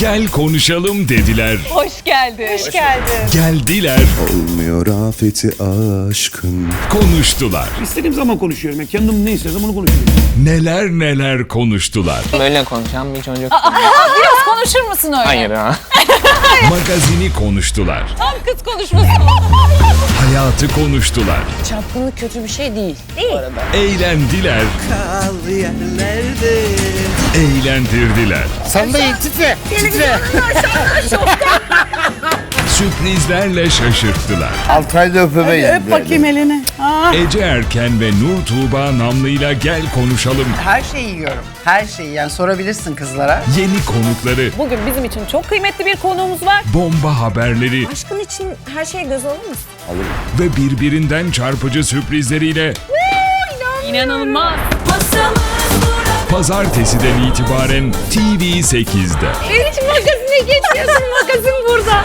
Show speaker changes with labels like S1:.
S1: Gel konuşalım dediler.
S2: Hoş geldin. Hoş geldin.
S1: Geldiler,
S3: Olmuyor afeti aşkın
S1: konuştular.
S4: İstediğim zaman konuşuyorum. Ya. Kendim ne istersem onu konuşuyorum.
S1: Neler neler konuştular.
S5: Böyle konuşan bir çocuk.
S2: Biraz konuşur musun öyle?
S5: Hayır ya.
S1: Magazini konuştular.
S2: Tam kız konuşması.
S1: Hayatı konuştular.
S2: Çapkınlık kötü bir şey değil. Değil.
S1: Eğlendiler. Eğlendirdiler.
S5: Sen de titre. Titre.
S1: Sürprizlerle şaşırttılar.
S6: Altay'da öpemeyin.
S7: Öp bakayım elini. Aa.
S1: Ece Erken ve Nur Tuğba Namlı'yla Gel Konuşalım.
S7: Her şeyi yiyorum. Her şeyi yani sorabilirsin kızlara.
S1: Yeni konukları,
S2: Bugün bizim için çok kıymetli bir konuğumuz var.
S1: bomba haberleri
S8: Aşkın için her şeye göz alır mısın?
S1: ve birbirinden çarpıcı sürprizleriyle
S2: İnanılmaz.
S1: Pazartesiden itibaren TV8'de.
S2: Hiç magazine geçmiyorsun. Magazin burada.